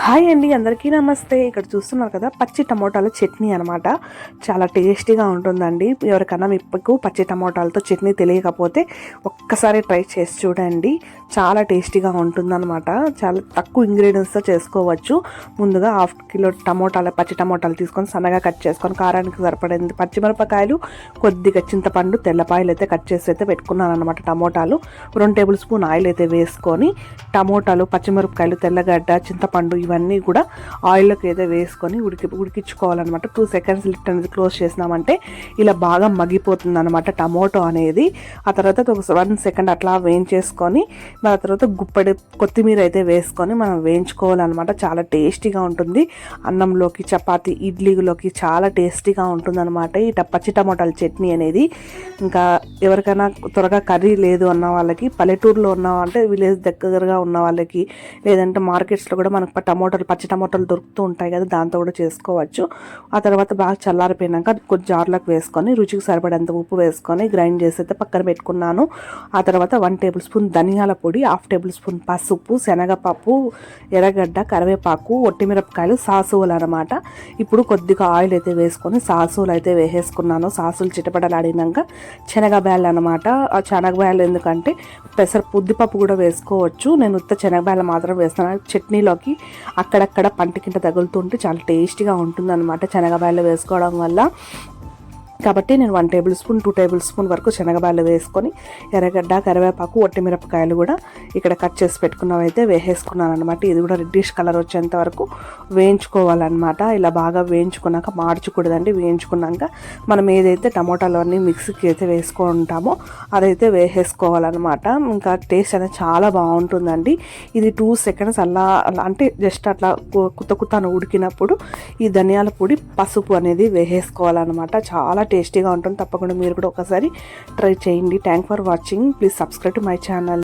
Hi అండి అందరికీ నమస్తే. ఇక్కడ చూస్తున్నారు కదా పచ్చి టమోటాల చట్నీ అనమాట చాలా టేస్టీగా ఉంటుందండి. ఎవరికన్నా మీకు పచ్చి టమోటాలతో చట్నీ తెలియకపోతే ఒక్కసారి ట్రై చేసి చూడండి. చాలా టేస్టీగా ఉంటుందన్నమాట. చాలా తక్కువ ఇంగ్రీడియంట్స్తో చేసుకోవచ్చు. ముందుగా హాఫ్ కిలో టమోటాలు పచ్చి టమోటాలు తీసుకొని సన్నగా కట్ చేసుకొని కారానికి సరిపడింది పచ్చిమిరపకాయలు కొద్దిగా చింతపండు తెల్లపాయలు అయితే కట్ చేసి అయితే పెట్టుకున్నాను అనమాట టమోటాలు. రెండు టేబుల్ స్పూన్ ఆయిల్ అయితే వేసుకొని టమోటాలు పచ్చిమిరపకాయలు తెల్లగడ్డ చింతపండు ఇవన్నీ కూడా ఆయిల్లోకి అయితే వేసుకొని ఉడికి ఉడికించుకోవాలన్నమాట. టూ సెకండ్స్ లిఫ్ట్ అనేది క్లోజ్ చేసినామంటే ఇలా బాగా మగ్గిపోతుంది అనమాట టమోటో అనేది. ఆ తర్వాత ఒక వన్ సెకండ్ అట్లా వేయించేసుకొని ఆ తర్వాత గుప్పడి కొత్తిమీర అయితే వేసుకొని మనం వేయించుకోవాలన్నమాట. చాలా టేస్టీగా ఉంటుంది. అన్నంలోకి చపాతి ఇడ్లీలోకి చాలా టేస్టీగా ఉంటుందన్నమాట. ఈ పచ్చి టమోటాల చట్నీ అనేది. ఇంకా ఎవరికైనా త్వరగా కర్రీ లేదు అన్న వాళ్ళకి పల్లెటూరులో ఉన్న అంటే విలేజ్ దగ్గరగా ఉన్న వాళ్ళకి లేదంటే మార్కెట్స్లో కూడా మనకు పట్ట టమోటాలు పచ్చి టమోటాలు దొరుకుతూ ఉంటాయి కదా దాంతో కూడా చేసుకోవచ్చు. ఆ తర్వాత బాగా చల్లారిపోయినాక కొంచెం జార్లోకి వేసుకొని రుచికి సరిపడేంత ఉప్పు వేసుకొని గ్రైండ్ చేసి అయితే పక్కన పెట్టుకున్నాను. ఆ తర్వాత వన్ టేబుల్ స్పూన్ ధనియాల పొడి హాఫ్ టేబుల్ స్పూన్ పసుపు శనగపప్పు ఎర్రగడ్డ కరివేపాకు ఒట్టిమిరపకాయలు సాసువులు అనమాట ఇప్పుడు కొద్దిగా ఆయిల్ అయితే వేసుకొని సాసువులు అయితే వేసేసుకున్నాను. సాసులు చిటపడలాడినాక శనగబ్యాలు అనమాట ఆ శనగబ్యాలు ఎందుకంటే పెసర పుద్దిపప్పు కూడా వేసుకోవచ్చు. నేను ఉత్త శనగబ్యాలు మాత్రం వేస్తాను. చట్నీలోకి అక్కడక్కడ పంట కింద తగులుతుంటే చాలా టేస్టీగా ఉంటుందన్నమాట. శనగబ్యాలు వేసుకోవడం వల్ల కాబట్టి నేను one table spoon two table spoon వరకు శనగబాలు వేసుకొని ఎర్రగడ్డ కరివేపాకు ఒట్టిమిరపకాయలు కూడా ఇక్కడ కట్ చేసి పెట్టుకున్నవైతే వేసేసుకున్నాను అనమాట ఇది కూడా రెడ్డిష్ కలర్ వచ్చేంత వరకు వేయించుకోవాలన్నమాట. ఇలా బాగా వేయించుకున్నాక మార్చకూడదండి. వేయించుకున్నాక మనం ఏదైతే టమోటాలు అన్నీ మిక్సీకి అయితే వేసుకుంటామో అదైతే వేసేసుకోవాలన్నమాట. ఇంకా టేస్ట్ అనేది చాలా బాగుంటుందండి. ఇది టూ సెకండ్స్ అలా అంటే జస్ట్ అట్లా కు- కుత్త కుత్తాను ఉడికినప్పుడు ఈ ధనియాల పొడి పసుపు అనేది వేసేసుకోవాలన్నమాట. చాలా టేస్టీగా ఉంటుంది. తప్పకుండా మీరు కూడా ఒకసారి ట్రై చేయండి. Thank for watching please subscribe to my channel